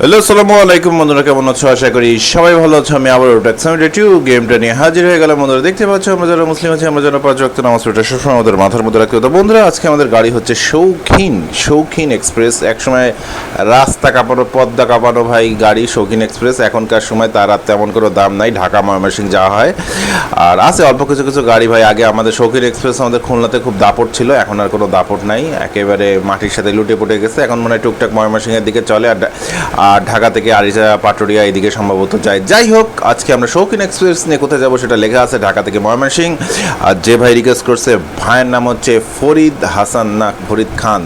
Hello, আসসালামু আলাইকুম, বন্ধুরা, কেমন আছো? আশা করি সবাই ভালো আছো। আমি আবার ট্যাক্সামিটার টু গেমটা নিয়ে হাজির হয়ে গেলাম। বন্ধুরা, দেখতে পাচ্ছ, আমরা যারা মুসলিম আছি, আমরা যারা পাঁচ রক্ত নামাজ পড়ে সবসময় আমাদের মাথার মধ্যে রাখতে হতো বন্ধুরা, আজকে আমাদের গাড়ি হচ্ছে শৌখিন শৌখিন এক্সপ্রেস। একসময় রাস্তা কাঁপানো, পদ্মা কাঁপানো ভাই গাড়ি শৌখিন এক্সপ্রেস। এখনকার সময় তার আর তেমন কোনো দাম নাই, ঢাকা ময়মনসিং যাওয়া হয়। আর আছে অল্প কিছু কিছু গাড়ি ভাই। আগে আমাদের শৌখিন এক্সপ্রেস আমাদের খুলনাতে খুব দাপট ছিল, এখন আর কোনো দাপট নাই। একেবারে মাটির সাথে লুটে পুটে গেছে। এখন মনে হয় টুকটাক ময়মনসিংহের দিকে চলে। আর আর ঢাকা থেকে আরিচা পাটুরিয়া এদিকে সম্ভবত যায়। যাই হোক, আজকে আমরা শৌখিন এক্সপ্রেস নিয়ে কোথায় যাব সেটা লেখা আছে ঢাকা থেকে ময়মনসিং আর যে ভাই রিকোয়েস্ট করছে, ভাইয়ের নাম হচ্ছে ফরিদ হাসান না ফরিদ খান।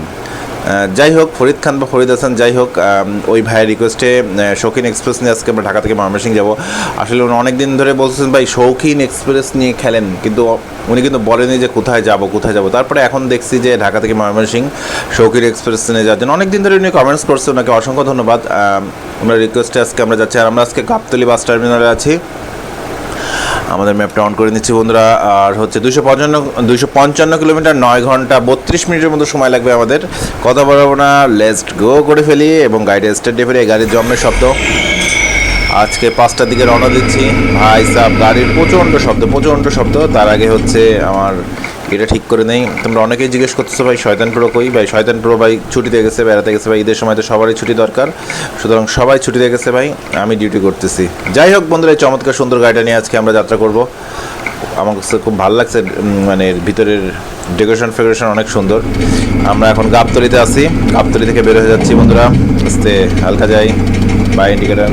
যাই হোক, ফরিদ খান বা ফরিদ হাসান, যাই হোক ওই ভাইয়ের রিকোয়েস্টে শৌখিন এক্সপ্রেস নিয়ে আজকে আমরা ঢাকা থেকে ময়মনসিং যাব। আসলে উনি অনেক দিন ধরে বলছেন ভাই, শৌখিন এক্সপ্রেস নিয়ে খেলেন। কিন্তু উনি কিন্তু বলেনি যে কোথায় যাব কোথায় যাব। তারপরে এখন দেখছি যে ঢাকা থেকে ময়মনসিং শৌখিন এক্সপ্রেস নিয়ে যাওয়ার জন্য অনেক দিন ধরে উনি কমেন্টস করছে। ওনাকে অসংখ্য ধন্যবাদ। আমরা রিকোয়েস্টে আজকে আমরা যাচ্ছি। আর আমরা আজকে গাবতলি বাস টার্মিনালে আছি। আমাদের ম্যাপটা অন করে নিচ্ছি বন্ধুরা। আর হচ্ছে দুশো পঞ্চান্ন দুশো পঞ্চান্ন কিলোমিটার নয় ঘণ্টা বত্রিশ মিনিটের মতো সময় লাগবে আমাদের। কথা বলব না লেস্ট গো করে ফেলি এবং গাড়িটা স্টার্ট দিয়ে ফেলি গাড়ির জন্মের শব্দ। আজকে পাঁচটার দিকে রওনা দিচ্ছি। ভাই সাহ গাড়ির প্রচণ্ড শব্দ প্রচণ্ড শব্দ। তার আগে হচ্ছে আমার এটা ঠিক করে নেই। তোমরা অনেকেই জিজ্ঞেস করতেছো, ভাই, শয়তান প্রো কই? ভাই, শয়তান প্রো ভাই ছুটিতে গেছে, বেড়াতে গেছে, ভাই, ঈদের সময় তো সবারই ছুটি দরকার। সুতরাং সবাই ছুটিতে গেছে, ভাই, আমি ডিউটি করতেছি। যাই হোক বন্ধুরা, এই চমৎকার সুন্দর গাড়িটা নিয়ে আজকে আমরা যাত্রা করব। আমার কাছে খুব ভালো লাগছে মানে ভিতরের ডেকোরেশন ফেকোরেশন অনেক সুন্দর। আমরা এখন গাবতলিতে আছি। গাবতলি থেকে বের হয়ে যাচ্ছি বন্ধুরা। আস্তে হালকা যাই। বাই ইন্ডিকেটার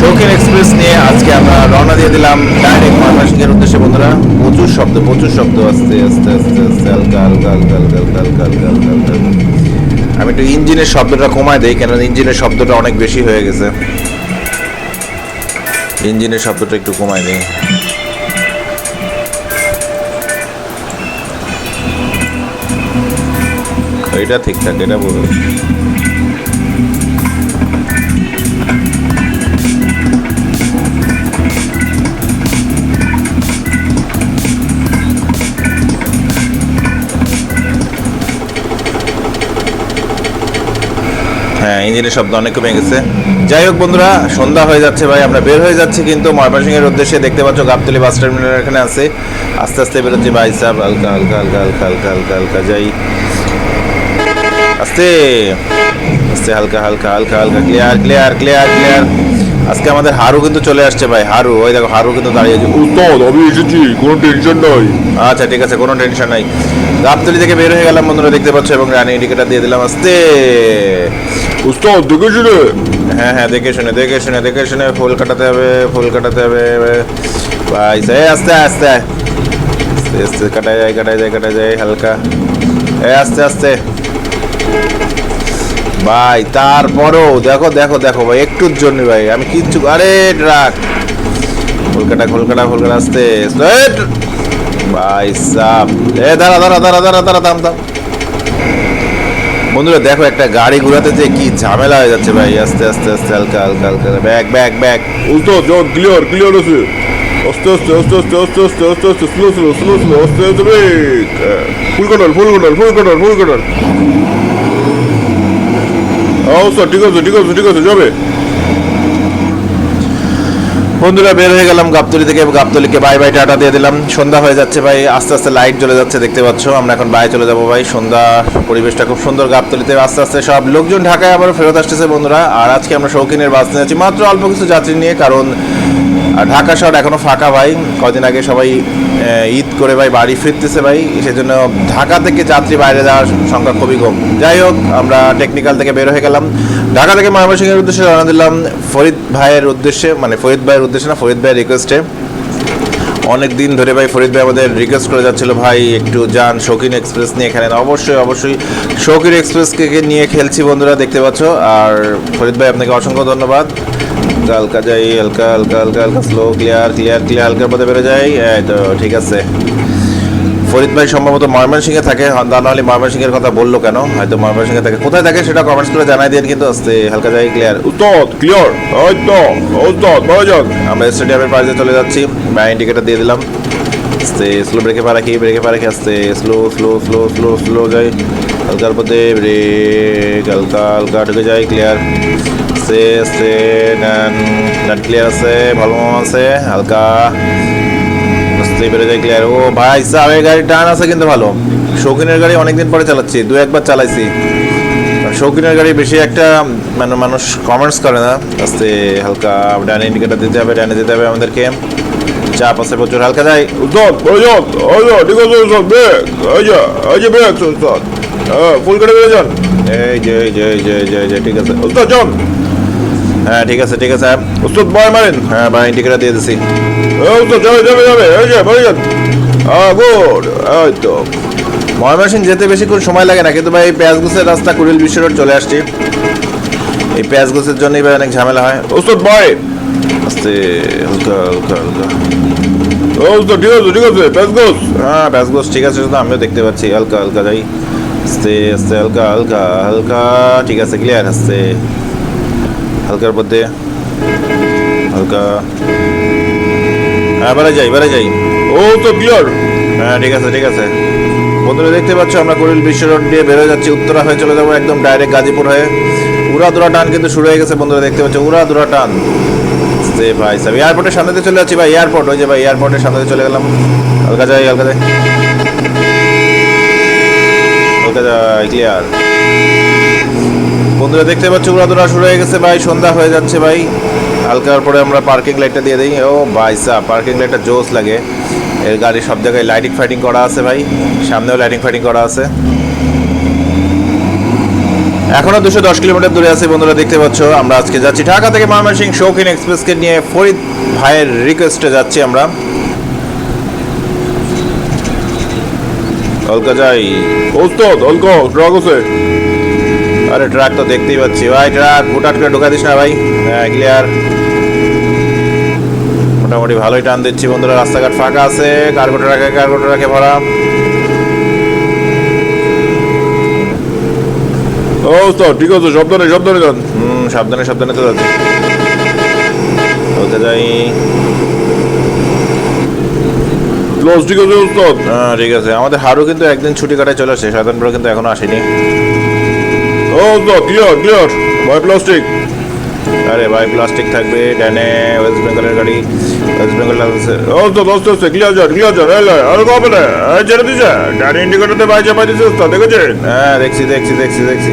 শৌখিন এক্সপ্রেস নিয়ে আজকে আমরা রওনা দিয়ে দিলাম ডাইরেক্ট ময়মনসিংহের উদ্দেশ্যে, বন্ধুরা। প্রচুর শব্দ প্রচুর শব্দ, আস্তে আস্তে আস্তে আস্তে, হালকা হালকা হালকা হালকা হালকা হালকা হালকা হালকা হালকা। আমি একটু ইঞ্জিনের শব্দটা কমায় দেই কেন ইঞ্জিনের শব্দটা অনেক বেশি হয়ে গেছে। ইঞ্জিনের শব্দটা একটু কমায় দেই। এটা ঠিকঠাক এটা বলবে হ্যাঁ ইঞ্জিনের শব্দ অনেক কমে গেছে যাই হোক বন্ধুরা সন্ধ্যা হয়ে যাচ্ছে ভাই আমরা বের হয়ে যাচ্ছি কিন্তু ময়মনসিংহের উদ্দেশ্যে দেখতে পাচ্ছ গাবতলি বাস টার্মিনাল এখানে আছে আস্তে আস্তে বেরোচ্ছি ভাই সাহেব হালকা হালকা হালকা হালকা হালকা হালকা হালকা যাই আস্তে আস্তে হালকা হালকা হালকা হালকা ক্লিয়ার ক্লিয়ার ক্লিয়ার ক্লিয়ার আজকে আমাদের হারু কিন্তু চলে আসছে ভাই হারু ওই দেখো হারু কিন্তু দাঁড়িয়ে আছে। উস্তাদ আমি এসেছি কোনো টেনশন নাই। আচ্ছা ঠিক আছে কোনো টেনশন নাই। গাবতলি থেকে বের হয়ে গেলাম বন্ধুরা দেখতে পাচ্ছ এবং রানি ইন্ডিকেটার দিয়ে দিলাম আস্তে। উস্তাদ দেখেছি রে হ্যাঁ হ্যাঁ দেখে শুনে দেখে শুনে দেখে শুনে ফুল কাটাতে হবে ফুল কাটাতে হবে ভাই সে আস্তে আস্তে। আস্তে আস্তে কাটায় যায় কাটায় যায় কাটায় যায় হালকা। এ আস্তে আস্তে। ভাই তারপরও দেখো দেখো দেখো ভাই একটুর জন্য ভাই আমি কিচ্ছু আরে ট্রাক কলকাতা কলকাতা কলকাতা আসতে ভাই সাপ এ দাঁড়া দাঁড়া দাঁড়া দাঁড়া দাঁড়া দাম দাম বন্ধুরা দেখো একটা গাড়ি ঘোরাতে যে কি ঝামেলা হয়ে যাচ্ছে ভাই আস্তে আস্তে আস্তে হালকা হালকা হালকা ব্যাক ব্যাক ব্যাক উস্তাদ জন ক্লিয়ার ক্লিয়ার আছে আস্তে আস্তে আস্তে আস্তে আস্তে আস্তে আস্তে আস্তে স্লো স্লো স্লো স্লো আস্তে আস্তে ফুল কটার ফুল কটার ফুল কটার ফুল কটার উস্তাদ ঠিক আছে ঠিক আছে বন্ধুরা, বের হয়ে গেলাম গাবতলি থেকে। গাবতলিকে বাই বাই টাটা দিয়ে দিলাম। সন্ধ্যা হয়ে যাচ্ছে ভাই, আস্তে আস্তে লাইট জ্বলে যাচ্ছে, দেখতে পাচ্ছ। আমরা এখন বাই চলে যাব ভাই। সন্ধ্যা পরিবেশটা খুব সুন্দর গাবতলিতে, আস্তে আস্তে সব লোকজন ঢাকায় আবার ফেরত আসতেছে বন্ধুরা। আর আজকে আমরা শৌখিনের বাস নিয়ে যাচ্ছি। মাত্র অল্প কিছু যাত্রী নিয়ে, কারণ আর ঢাকা শহর এখনও ফাঁকা ভাই। কদিন আগে সবাই ঈদ করে ভাই বাড়ি ফিরতেছে ভাই। সেজন্য ঢাকা থেকে যাত্রী বাইরে যাওয়ার সংখ্যা খুবই কম। যাই হোক, আমরা টেকনিক্যাল থেকে বের হয়ে গেলাম। ঢাকা থেকে ময়মনসিংহের উদ্দেশ্যে রওনা দিলাম ফরিদ ভাইয়ের উদ্দেশ্যে মানে ফরিদ ভাইয়ের উদ্দেশ্যে না, ফরিদ ভাইয়ের রিকোয়েস্টে অনেক দিন ধরে ভাই ফরিদ ভাই আমাদের রিকোয়েস্ট করে যাচ্ছিল, ভাই, একটু যান, শৌখিন এক্সপ্রেস নিয়ে এখানে অবশ্যই অবশ্যই শৌখিন এক্সপ্রেসকে নিয়ে খেলছি বন্ধুরা, দেখতে পাচ্ছ। আর ফরিদ ভাই, আপনাকে অসংখ্য ধন্যবাদ। হালকা যাই, হালকা হালকা হালকা হালকা স্লো ক্লিয়ার ক্লিয়ার ক্লিয়ার হালকার পথে বেরো যাই। এই তো, ঠিক আছে। ফরিদ ভাই সম্ভবত ময়মনসিংহে থাকে। তা নাহলে ময়মনসিংহের কথা বলল কেন? হয়তো ময়মনসিংহে থাকে। কোথায় থাকে সেটা কমেন্টস করে জানাই দিন কিন্তু আস্তে হালকা যাই ক্লিয়ার উস্তাদ ক্লিয়ার এই তো উস্তাদ বড় যান আমরা স্টেডিয়ামের পাশে চলে যাচ্ছি। ব্যাগ ইন্ডিকেটার দিয়ে দিলাম। আস্তে স্লো ব্রেকে পা রাখি ব্রেকে পা রাখি আস্তে slow slow slow slow slow যাই। হালকার পথে ব্রেক হালকা হালকা ঢুকে যায় ক্লিয়ার সে সে ডান ডান ক্লিয়ার আছে ভালো আছে হালকা। পেরে যায় ক্লিয়ার ও ভাই সাহেবের গাড়ি টান আছে কিন্তু ভালো। শৌখিনের গাড়ি অনেকদিন পরে চালাচ্ছি দু একবার চালাইছি। শৌখিনের গাড়ি বেশি একটা মানে মানুষ কমেন্টস করে না। আস্তে হালকা ডানে ইন্ডিকেটার দিতে হবে ডানে দিতে হবে আমাদেরকে। চাপ আছে প্রচুর হালকা যে যে যে ব্রেক হ্যাঁ ফুল করে বেড়ে এই যে এই যে এই যে এই যে ঠিক আছে। হ্যাঁ ঠিক আছে ঠিক আছে। উস্তাদ বয় মারেন। হ্যাঁ ভাই ইন্ডিকেটার দিয়ে দিছি। এই উস্তাদ যাবে যাবে যাবে। এই যে বেড়ে যান। গুড। এই তো। ময়মনসিং যেতে বেশিক্ষণ সময় লাগে না কিন্তু ভাই পেঁয়াজগুছের রাস্তা কুড়িল বিশ্ব রোড চলে আসছি। এই পেঁয়াজগুছের জন্যই ভাই অনেক ঝামেলা হয়। উস্তাদ বয় আস্তে হালকা হালকা হালকা ও উস্তাদ ঠিক আছে ঠিক আছে প্যাস গোস হ্যাঁ পেঁয়াজগুছ ঠিক আছে শুধু আমিও দেখতে পাচ্ছি। হালকা হালকা যাই। আস্তে আস্তে হালকা হালকা হালকা। ঠিক আছে ক্লিয়ার আস্তে। হালকার মধ্যে হালকা। হ্যাঁ এবারে যাই এবারে যাই। ও তো ক্লিয়ার হ্যাঁ ঠিক আছে ঠিক আছে। বন্ধুরা দেখতে পাচ্ছ আমরা কুড়িল বিশ্ব রোড দিয়ে বেরোয় যাচ্ছি উত্তরা হয়ে চলে যাব একদম ডাইরেক্ট গাজীপুর হয়ে। উড়া দুরা টান কিন্তু শুরু হয়ে গেছে বন্ধুরা দেখতে পাচ্ছ উড়া দুরা টান। সে ভাই সাহেব এয়ারপোর্টের সামনে দিয়ে চলে যাচ্ছি ভাই এয়ারপোর্ট ওই যে ভাই এয়ারপোর্টের সামনেতে চলে গেলাম। হালকা যাই হালকা যাই। হালকা যাই ক্লিয়ার বন্ধুরা দেখতে পাচ্ছ দুরা শুরু হয়ে গেছে ভাই, সন্ধ্যা হয়ে যাচ্ছে ভাই। হালকার পরে আমরা পার্কিং লাইটটা দিয়ে দিই। ও ভাই সাহ পার্কিং লাইটটা জোস লাগে। এর গাড়ি সব জায়গায় লাইটিং ফাইটিং করা আছে ভাই। সামনেও লাইটিং ফাইটিং করা আছে। এখনও দুশো দশ কিলোমিটার দূরে আছে বন্ধুরা, দেখতে পাচ্ছ। আমরা আজকে যাচ্ছি ঢাকা থেকে ময়মনসিংহ শৌখিন এক্সপ্রেসকে নিয়ে ফরিদ ভাইয়ের রিকোয়েস্টে যাচ্ছি আমরা। অলকা যাই। অলকো আছে। আরে ট্রাক তো দেখতেই পাচ্ছি। ভাই ট্রাক হুটাট করে ঢোকা দিস না ভাই। হ্যাঁ ক্লিয়ার মোটামুটি ভালোই টান দিচ্ছি বন্ধুরা রাস্তাঘাট ফাঁকা আছে কার্গো ট্রাকে কার্গো ট্রাকে ভরা। ও উস্তাদ ঠিক আছে সাবধানে সাবধানে যান। হুম সাবধানে সাবধানে তো যাচ্ছি। ওকে যাই ক্লোজ ঠিক আছে হ্যাঁ ঠিক আছে। আমাদের হারু কিন্তু একদিন ছুটি কাটায় চলে আসছে সাধারণপুর কিন্তু এখনও আসেনি। উস্তাদ ক্লিয়ার ক্লিয়ার বাই প্লাস্টিক আরে ভাই প্লাস্টিক থাকবে ডানে ওয়েস্ট বেঙ্গলের গাড়ি। ওয়েস্ট বেঙ্গল ও উস্তাদ আস্তে আস্তে ক্লিয়ার যান ক্লিয়ার যান এই লাই, আর কবে না ছেড়ে দিছে গাড়ি ইন্ডিকেটরতে বাই চাপাই দিছে উস্তাদ দেখেছেন হ্যাঁ দেখছি দেখছি দেখছি দেখছি।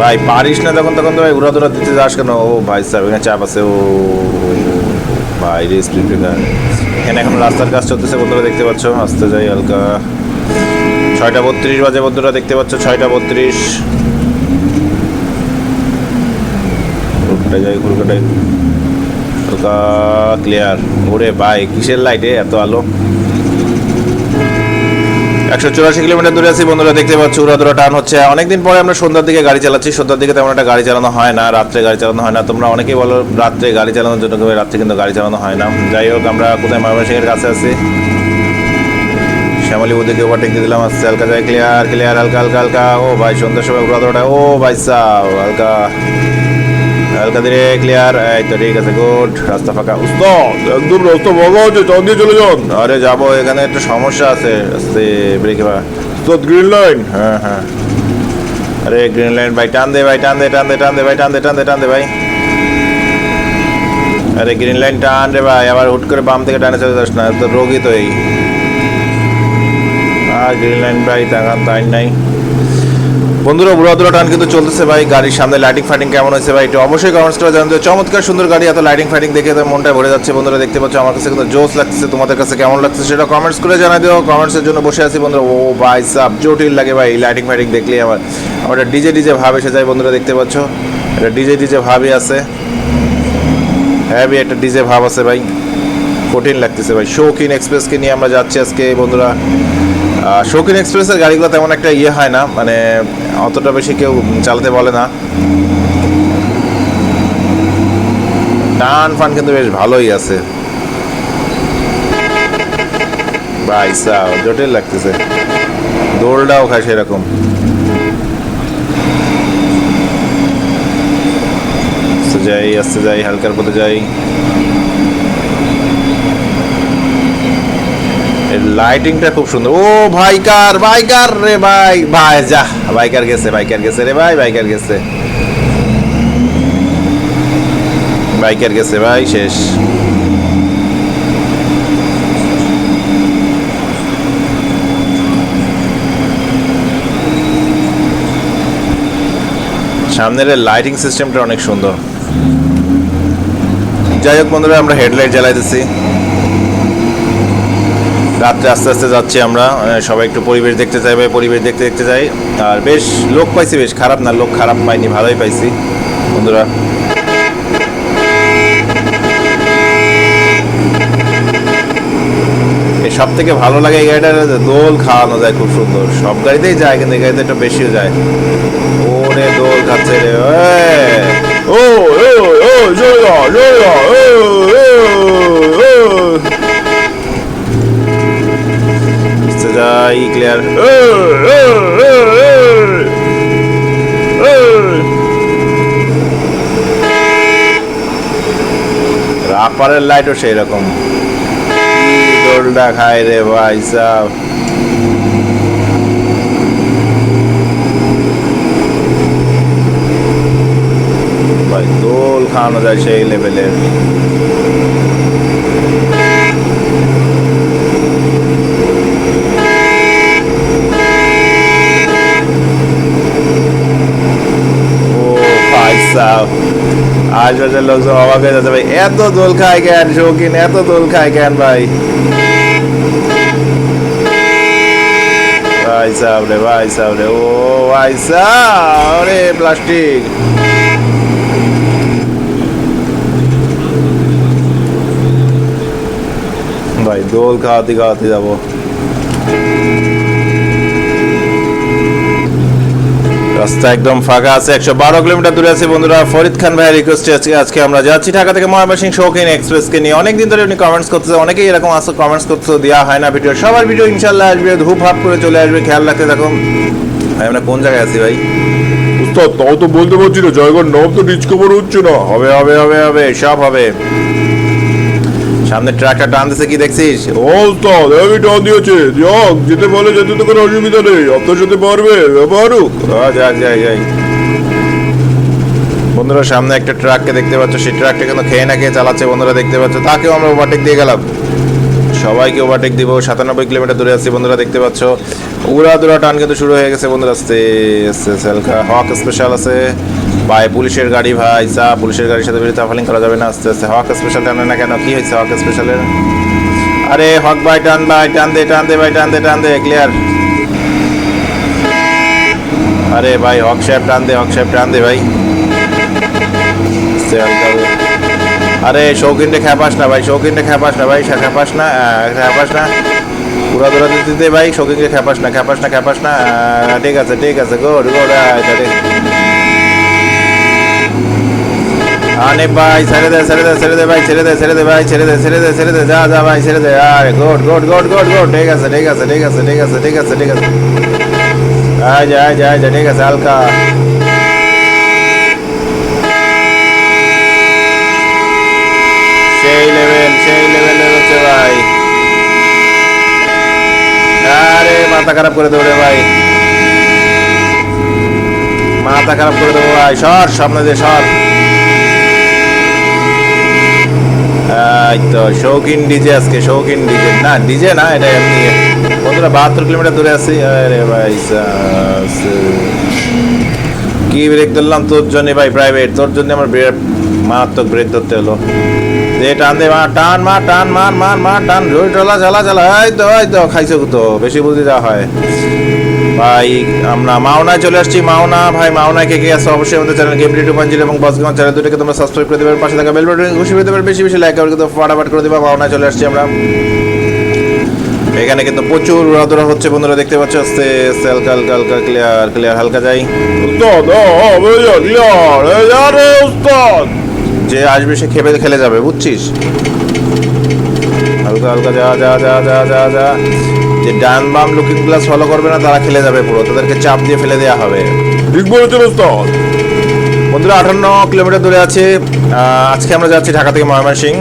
ভাই পারিস না তখন তখন তো ভাই উড়া দুরা দিতে যাস কেন? ও ভাই সাহেব এখানে চাপ আছে ও ভাই রে স্পিড ব্রেকার। এখানে এখন রাস্তার কাজ চলতেছে বন্ধুরা দেখতে পাচ্ছ? আসতে যাই হালকা। ছয়টা বত্রিশ বাজে বন্ধুরা, দেখতে পাচ্ছ ছয়টা বত্রিশ। কলকাতায় যাই ক্লিয়ার ওরে ভাই, কিসের লাইটে এত আলো? একশো চুরাশি কিলোমিটার দূরে আছি বন্ধুরা, দেখতে পাচ্ছ উড়াদুরা টান হচ্ছে। অনেকদিন পরে আমরা সন্ধ্যার দিকে গাড়ি চালাচ্ছি, সন্ধ্যার দিকে তেমন একটা গাড়ি চালানো হয় না, রাত্রে গাড়ি চালানো হয় না। তোমরা অনেকেই বলো রাত্রে গাড়ি চালানোর জন্য রাত্রে কিন্তু গাড়ি চালানো হয় না। যাই হোক, আমরা কোথায় ময়মনসিংহের কাছে আছি? শ্যামলী ওদিকে ওভারটেক দিয়ে দিলাম আসছে হালকা যায় ক্লিয়ার ক্লিয়ার হালকা হালকা হালকা। ও ভাই সন্ধ্যার সময় উড়াদুরাটা ও ভাই সাহ হালকা। হালকা ধীরে ক্লিয়ার এই তো ঠিক আছে গুড রাস্তা ফাঁকা। উস্তাদ একদম রাস্তা ভালো আছে চান দিয়ে চলে যান। আরে যাব এখানে একটু সমস্যা আছে আস্তে ব্রেকে বা উস্তাদ গ্রিন লাইন হ্যাঁ হ্যাঁ। আরে গ্রিন লাইন ভাই টান দে ভাই টান দে টান দে টান দে ভাই টান দে টান দে টান দে ভাই। আরে গ্রিন লাইন টান রে ভাই আবার হুট করে বাম থেকে টানে চলে যাস না তো রোগী তো এই। আর লাইন ভাই তাকান তাই নাই। বন্ধুরা বুড়া দুরা টান কিন্তু চলতেছে ভাই, গাড়ির সামনে লাইটিং ফাইটিং কেমন হয়েছে ভাই, একটু অবশ্যই কমেন্টস করে জানাতে চমৎকার সুন্দর গাড়ি, এত লাইটিং ফাইটিং দেখে তো মনটা ভরে যাচ্ছে। বন্ধুরা, দেখতে পাচ্ছ আমার কাছে কিন্তু জোস লাগছে তোমাদের কাছে কেমন লাগছে সেটা কমেন্টস করে জানাই দিও। কমেন্টসের জন্য বসে আছি বন্ধুরা। ও ভাই সাব জটিল লাগে ভাই লাইটিং ফাইটিং দেখলে আমার আমার ডিজে ডিজে ভাব এসে যায় বন্ধুরা, দেখতে পাচ্ছ। একটা ডিজে ডিজে ভাবই আছে। হ্যাভি একটা ডিজে ভাব আছে ভাই। কঠিন লাগতেছে ভাই। শৌখিন এক্সপ্রেসকে নিয়ে আমরা যাচ্ছি আজকে, বন্ধুরা। শৌখিন এক্সপ্রেসের গাড়িগুলো তেমন একটা ইয়ে হয় না মানে অতটা বেশি কেউ চালাতে বলে না। টান ফান কিন্তু বেশ ভালোই আছে। ভাই সাহ, জটিল লাগতেছে। দোলটাও খায় সেরকম। যাই, আস্তে যাই, হালকার পথে যাই। লাইটিংটা খুব সুন্দর। ও, ভাইকার বাইকার রে ভাই। ভাই, যা বাইকার গেছে বাইকার গেছে রে ভাই বাইকার গেছে। বাইকার গেছে ভাই, শেষ। সামনের লাইটিং সিস্টেমটা অনেক সুন্দর। যাই হোক বন্ধুরা, আমরা হেডলাইট জ্বালাইতেছি। রাত্রে আস্তে আস্তে যাচ্ছি আমরা সবাই একটু পরিবেশ দেখতে চাই ভাই পরিবেশ দেখতে দেখতে যাই আর বেশ লোক পাইছি বেশ খারাপ না লোক খারাপ পাইনি ভালোই পাইছি বন্ধুরা সব থেকে ভালো লাগে এই গাড়িটা দোল খাওয়ানো যায় খুব সুন্দর সব গাড়িতেই যায় কিন্তু এই গাড়িতে একটু বেশিও যায় ওরে দোল খাচ্ছে রে ও ও ও ও যাই ক্লিয়ার রাপারের লাইটও সেই রকম দোলটা খায় রে ভাই সাহ ভাই, দোল খাওয়ানো যায় সেই লেভেলের ও ভাই সাহ আশপাশের লোক সব অবাক হয়ে যাচ্ছে ভাই। এত দোল খায় কেন, শৌখিন, এত দোল খায় কেন ভাই? ভাই সাহ রে ভাই সাহ রে, ও ভাই সাহ রে প্লাস্টিক। ভাই, দোল খাওয়াতে খাওয়াতে যাব। রাস্তা একদম ফাঁকা আছে। একশো বারো কিলোমিটার দূরে আছে বন্ধুরা। ফরিদ খান ভাইয়ের রিকোয়েস্টে আজকে আজকে আমরা যাচ্ছি ঢাকা থেকে ময়মনসিংহ শৌখিন এক্সপ্রেসকে নিয়ে। অনেকদিন ধরে উনি কমেন্টস করতেছে। অনেকেই এরকম আসো কমেন্টস করতেছে দেওয়া হয় না ভিডিও সবার ভিডিও ইনশাল্লাহ আসবে। ধূপ ভাব করে চলে আসবে। খেয়াল রাখতে থাকুন। ভাই, আমরা কোন জায়গায় আছি ভাই? উস্তাদ, তাও তো বলতে পারছি না। জয়গড় নব তো রিচ খবর হচ্ছে না। হবে হবে হবে হবে, সব হবে। সামনে ট্রাকটা টান দিছে কি দেখছিস? ও উস্তাদ আমি টান দিয়েছে। যাক যেতে বলে যেতে তো কোনো অসুবিধা নেই। আপনার সাথে পারবে ব্যাপারুক ও, যাক যাই যাই বন্ধুরা সামনে একটা ট্রাককে দেখতে পাচ্ছ। সেই ট্রাকটা কিন্তু খেয়ে না খেয়ে চালাচ্ছে বন্ধুরা দেখতে পাচ্ছ। তাকেও আমরা ওভারটেক দিয়ে গেলাম। সবাইকে ওভারটেক দিব। সাতানব্বই কিলোমিটার দূরে আছি বন্ধুরা দেখতে পাচ্ছ। উড়া দুরা টান কিন্তু শুরু হয়ে গেছে বন্ধুরা। আস্তে আস্তে হালকা হক স্পেশাল আছে। ভাই, পুলিশের গাড়ি ভাই চা পুলিশের গাড়ির সাথে বেরিয়ে তাফালিং করা যাবে না। আস্তে আস্তে হক স্পেশাল টানে না কেন? কি হয়েছে হক স্পেশালের আরে হক ভাই, টান ভাই, টান দে টান দে ভাই, টান দে টান দে ক্লিয়ার আরে ভাই, হক সাহেব, টান দে, হক সাহেব, টান দে ভাই। আরে শৌখিনটা খ্যাপাস না ভাই, শৌখিনটা খ্যাপাস না ভাই খ্যাপাস না খ্যাপাস না। পুরা দৌড়া দিতে ভাই, শৌখিনকে খ্যাপাস না খ্যাপাস না খ্যাপাস না। ঠিক আছে ঠিক আছে গুড গুড আনে ভাই, ছেড়ে দে ছেড়ে দে ছেড়ে দে ভাই, ছেড়ে দে ছেড়ে দে ভাই, ছেড়ে দে ছেড়ে দে ছেড়ে দে, যা যা ভাই, ছেড়ে দে, আরে good good good good good ঠিক আছে ঠিক আছে ঠিক আছে ঠিক আছে ঠিক আছে ঠিক আছে। আয় আয় আয় ঠিক আছে, হালকা। সেই লেভেল সেই লেভেলের হচ্ছে ভাই। আরে, মাথা খারাপ করে রে ভাই। মাথা খারাপ করে দেবো ভাই। সর, সামনে দিয়ে সর। এই তো শৌখিন ডিজে আজকে, শৌখিন ডিজে। না ডিজে না, এটা এমনি বন্ধুরা বাহাত্তর কিলোমিটার দূরে আছি। আরে ভাই কি ব্রেক ধরলাম? তোর জন্য ভাই প্রাইভেট তোর জন্য আমার ব্রেক মারাত্মক ব্রেক ধরতে হলো। দে, টান দে, মা, টান মা, টান, মার মার মার টান জোর চালা চালা চালা এই তো এই তো, খাইছো তো বেশি বুঝতে দেওয়া হয়। ভাই আমরা মাওনায় চলে আসছি। মাওনা ভাই মাওনায় কে কে আছে অবশ্যই আমাদের চ্যানেল গেম টু পাঞ্জিল এবং বসগাঁও চ্যানেল দুটোকে তোমরা সাবস্ক্রাইব করে দেবে পাশে থাকা বেল বাটন খুশি হতে পারে বেশি বেশি লাইক করে কিন্তু ফাটাফাট করে দেবা। মাওনা চলে আসছি আমরা। এখানে কিন্তু প্রচুর উড়াদুরা হচ্ছে বন্ধুরা দেখতে পাচ্ছ? আস্তে আস্তে হালকা হালকা হালকা ক্লিয়ার ক্লিয়ার হালকা যাই। যে আসবে সে খেপে খেলে যাবে বুঝছিস? হালকা হালকা যা যা যা যা যা যা। যে ডান বাম লুকিং গ্লাস ফলো করবে না তারা খেলে যাবে পুরো। তাদেরকে চাপ দিয়ে ফেলে দেওয়া হবে। ঠিক বলেছেন বন্ধুরা আটান্ন কিলোমিটার দূরে আছে আজকে আমরা যাচ্ছি ঢাকা থেকে ময়মনসিং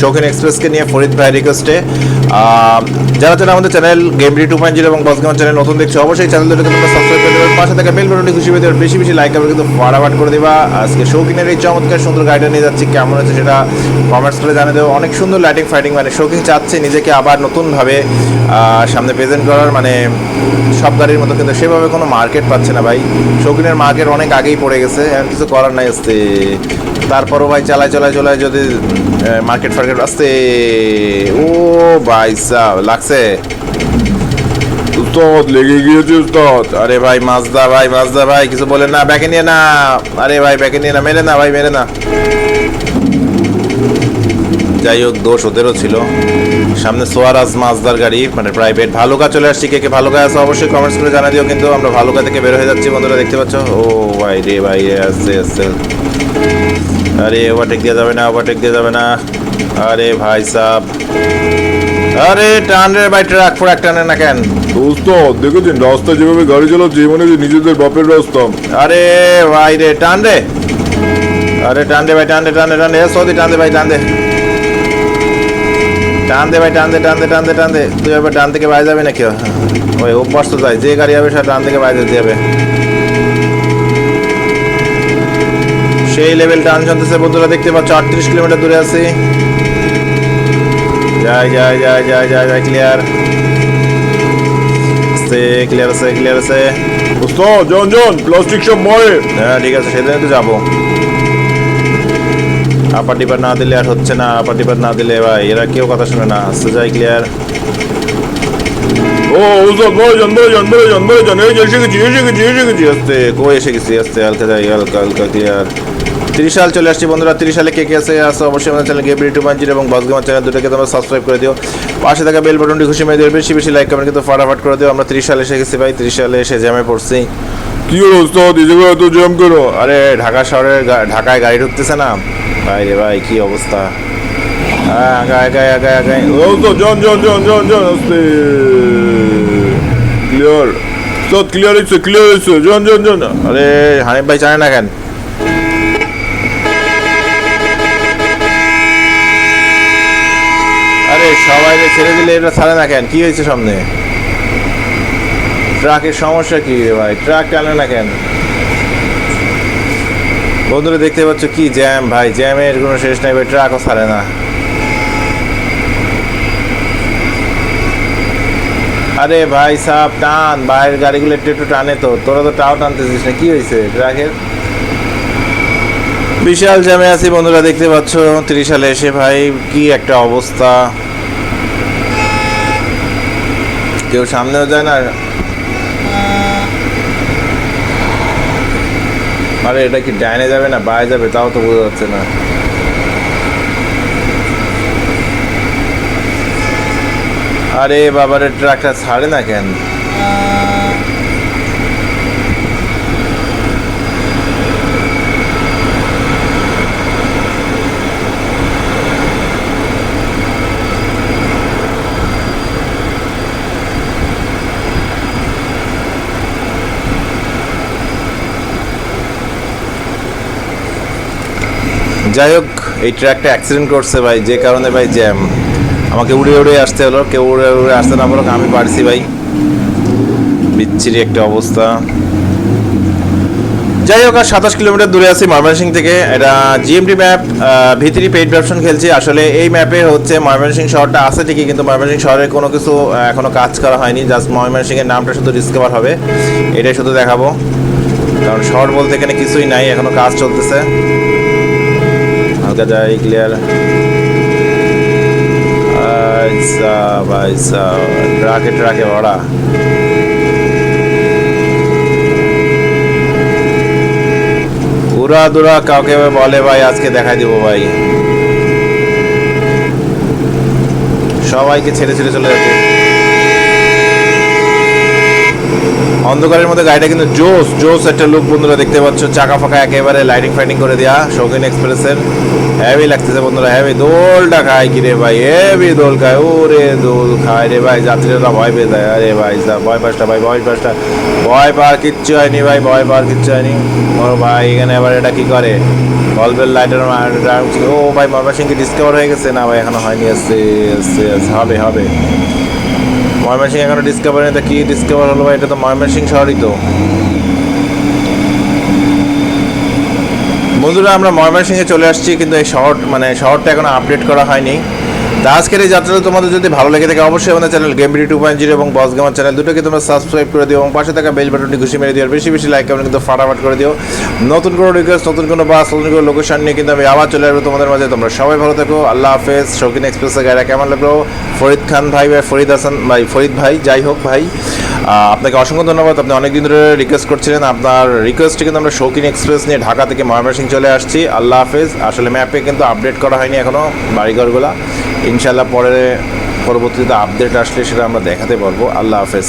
শৌখিন এক্সপ্রেসকে নিয়ে ফরিদ ভাই রিকোয়েস্টে যারা যারা আমাদের channel game D two point zero এবং বসগেম চ্যানেল নতুন দেখছ, অবশ্যই চ্যানেল দুটোকে তোমরা সাবস্ক্রাইব করে দেবে। পাশে থাকা বেল বাটনটি খুশি পেয়ে বেশি বেশি লাইক করবে কিন্তু ফাটাফাট করে দেবা। আজকে শৌখিনের এই চমৎকার সুন্দর গাড়িটা নিয়ে যাচ্ছি, কেমন হচ্ছে সেটা কমেন্টস করে জানিয়ে দেবো। অনেক সুন্দর লাইটিং ফাইটিং মানে শৌখিন চাচ্ছে নিজেকে আবার নতুনভাবে সামনে প্রেজেন্ট করার। মানে সব গাড়ির মতো কিন্তু সেভাবে কোনো মার্কেট পাচ্ছে না ভাই। শৌখিনের মার্কেট অনেক আগেই পড়ে গেছে কিছু করার নাই, আসতে। তারপরও ভাই চালায় চালায় চালায় যদি মার্কেট ফার্কেট আসতে। ও ভাই সাহ লাগছে। উস্তাদ, লেগে গিয়েছে উস্তাদ। আরে ভাই, মাজদা ভাই মাজদা ভাই, কিছু বলেন না ব্যাকে নিয়ে না। আরে ভাই ব্যাকে নিয়ে না, মেরে না, ভাই, মেরে না। যাই হোক, দোষ ওদেরও ছিল। সামনে সোয়ারাজ মাজদার গাড়ি মানে প্রাইভেট ভালুকা চলে আসছি, কে কে ভালুকা আছে অবশ্যই কমেন্টস করে জানা দিও, কিন্তু আমরা ভালুকা থেকে বের হয়ে যাচ্ছি, বন্ধুরা দেখতে পাচ্ছ। ও ভাই রে ভাই আসছে আসছে। আরে ওভারটেক দেওয়া যাবে না ওভারটেক দেওয়া যাবে না। আরে ভাই সাহ আরে টান রে ভাই ট্রাক ফোরাক টানে না কেন? উস্তাদ দেখেছেন রাস্তায় যেভাবে গাড়ি চালাচ্ছে মনে হচ্ছে নিজেদের বাপের রাস্তা। আরে ভাই রে টান রে। আরে টান দে ভাই টান দে টান দে টান দে। সৌদি টান দে ভাই টান দে। টান দে ভাই টান দে টান দে টান দে টান দে। তুই এবার ডান থেকে বাইরে যাবে নাকি? ওই অভ্যাস তো যায় যে গাড়ি হবে সেটা ডান থেকে বাইরে যেতে হবে সেই লেভেল টান চলতেছে বন্ধুরা দেখতে পাচ্ছ আটত্রিশ কিলোমিটার দূরে আছি। যাই যাই যাই যাই যাই যাই ক্লিয়ার ক্লিয়ার আছে ক্লিয়ার আছে। উস্তাদ জন জন প্লাস্টিক সব মরে। হ্যাঁ ঠিক আছে সেদিনে তো যাব। আপার টিপার না দিলে আর হচ্ছে না আপার টিপার না দিলে ভাই এরা কেউ কথা শুনে না। আসতে যাই ক্লিয়ার ও উস্তাদ মরে যান মরে যান মরে যান মরে যান এই যে এসে গেছি এসে গেছি এসে গেছি। আস্তে কই এসে গেছি? আস্তে হালকা যাই হালকা হালকা ক্লিয়ার তিরিশ সাল চলে আসছি বন্ধুরা। তিরিশ সালে কে কে আছে আসো। অবশ্যই আমাদের চ্যানেল গেবরি টু পয়েন্ট এবং বসগেমার চ্যানেল দুটোকে তোমরা সাবস্ক্রাইব করে দিও। পাশে থাকা বেল বাটনটি খুশি মেয়ে দিও। বেশি বেশি লাইক কমেন্ট কিন্তু ফাটাফাট করে দিও। আমরা তিরিশ সালে এসে গেছি ভাই। তিরিশ সালে এসে জ্যামে পড়ছি। কি জায়গায় এত জ্যাম করো। আরে, ঢাকা শহরের ঢাকায় গাড়ি ঢুকতেছে না? ভাই রে ভাই, কি অবস্থা? হ্যাঁ ও উস্তাদ জন জন জন জন জন ক্লিয়ার ক্লিয়ার আরে, হানিফ ভাই জানে না কেন আরে সবাই ছেড়ে দিলে এটা ছাড়ে না কেন? কি হয়েছে সামনে? ট্রাকের সমস্যা কি রে ভাই? ট্রাক টানে না কেন? বন্ধুরা, দেখতে পাচ্ছ কি জ্যাম ভাই? জ্যামের কোনো শেষ নাই, ভাই, ট্রাকও ছাড়ে না। আরে ভাই সাহ টান। বাইরের গাড়িগুলো একটু একটু টানে তো। তোরা তো টাও টানতেছিস না, কি হয়েছে ট্রাকের? বিশাল জ্যামে আছি বন্ধুরা, দেখতে পাচ্ছ তিরিশ সালে এসে ভাই, কি একটা অবস্থা। কেউ সামনেও যায় না। আরে, এটা কি ডাইনে যাবে না বাইরে যাবে? তাও তো বোঝা যাচ্ছে না। আরে, বাবারে, ট্রাকটা ছাড়ে না কেন? যাই হোক এই ট্র্যাকটা অ্যাক্সিডেন্ট করছে ভাই যে কারণে ভাই জ্যাম আমাকে উড়ে উড়ে আসতে হলো কেউ উড়ে উড়ে আসতে না বলো আমি পারছি ভাই। বিচ্ছিরি একটা অবস্থা। যাই হোক আর সাতাশ কিলোমিটার দূরে আছি ময়মনসিং থেকে। এটা জিএমটি ম্যাপ ভিতরি পেইড ব্যবসন খেলছি। আসলে এই ম্যাপে হচ্ছে ময়মনসিং শহরটা আছে ঠিকই কিন্তু ময়মনসিং শহরের কোনো কিছু আহ, এখনও কাজ করা হয়নি। জাস্ট ময়মনসিং এর নামটা শুধু ডিসকভার হবে। এটাই শুধু দেখাবো। কারণ শহর বলতে এখানে কিছুই নাই এখনও কাজ চলতেছে। হালকা ক্লিয়ার আচ্ছা আচ্ছা ট্রাকে ট্রাকে ভরা উড়া দুরা কাউকে বলে ভাই আজকে দেখাই দিব ভাই সবাইকে ছেড়ে ছেড়ে চলে যাচ্ছে অন্ধকারের মধ্যে গাড়িটা কিন্তু জোস জোস একটা লুক বন্ধুরা দেখতে পাচ্ছ। চাকা ফাঁকা একেবারে লাইটিং ফাইটিং করে দেওয়া শৌখিন এক্সপ্রেসের হেভি লাগতেছে বন্ধুরা হেভি দোলটা খায় কি রে ভাই হেভি দোল খায়। ওরে দোল খায় রে ভাই যাত্রীরা ভয় পেয়ে যায়। আরে ভাই ভয় পাঁচটা ভাই ভয় পাঁচটা ভয় পাওয়ার কিচ্ছু হয়নি ভাই ভয় পাওয়ার কিচ্ছু হয়নি। ও ভাই এখানে এবার এটা কি করে? বলবের লাইটের ও ভাই ময়মনসিং কি ডিসকভার হয়ে গেছে। না ভাই এখনও হয়নি আসছে আসছে, হবে হবে। ময়মনসিং এখনও ডিসকভার নেই কি ডিসকভার হলো ভাই? এটা তো ময়মনসিং শহরই তো। বন্ধুরা, আমরা ময়মনসিংহে চলে আসছি, কিন্তু এই শহর মানে শহরটা এখনও আপডেট করা হয়নি। তা আজকের এই যাত্রাটা তোমাদের যদি ভালো লেগে থাকে, অবশ্যই আমাদের channel game two point zero এবং বস গেমার চ্যানেল দুটোকে তোমরা সাবস্ক্রাইব করে দিও এবং পাশে থাকা বেল বাটনটি ঘুষি মেরে দিও, আর বেশি বেশি লাইক কমেন্ট কিন্তু ফাটাফাট করে দিও। নতুন কোনো রিকোয়েস্ট নতুন কোনো বাস নতুন কোনো লোকেশন নিয়ে কিন্তু আমি আবার চলে আসব তোমাদের মাঝে। তোমরা সবাই ভালো থাকো, আল্লাহ হাফেজ। শৌখিন এক্সপ্রেসের গাড়িটা কেমন লাগল? ফরিদ খান ভাই বা ফরিদ হাসান ভাই, ফরিদ ভাই, যাই হোক ভাই। আপনাকে অসংখ্য ধন্যবাদ, আপনি অনেক দিন ধরে রিকোয়েস্ট করছিলেন। আপনার রিকোয়েস্টে কিন্তু আমরা শৌখিন এক্সপ্রেস নিয়ে ঢাকা থেকে ময়মনসিং চলে আসছি। আল্লাহ হাফেজ। আসলে ম্যাপে কিন্তু আপডেট করা হয়নি এখনও বাড়িঘরগুলা। ইনশাল্লাহ পরে পরবর্তীতে আপডেট আসলে সেটা আমরা দেখাতে পারব। আল্লাহ হাফেজ।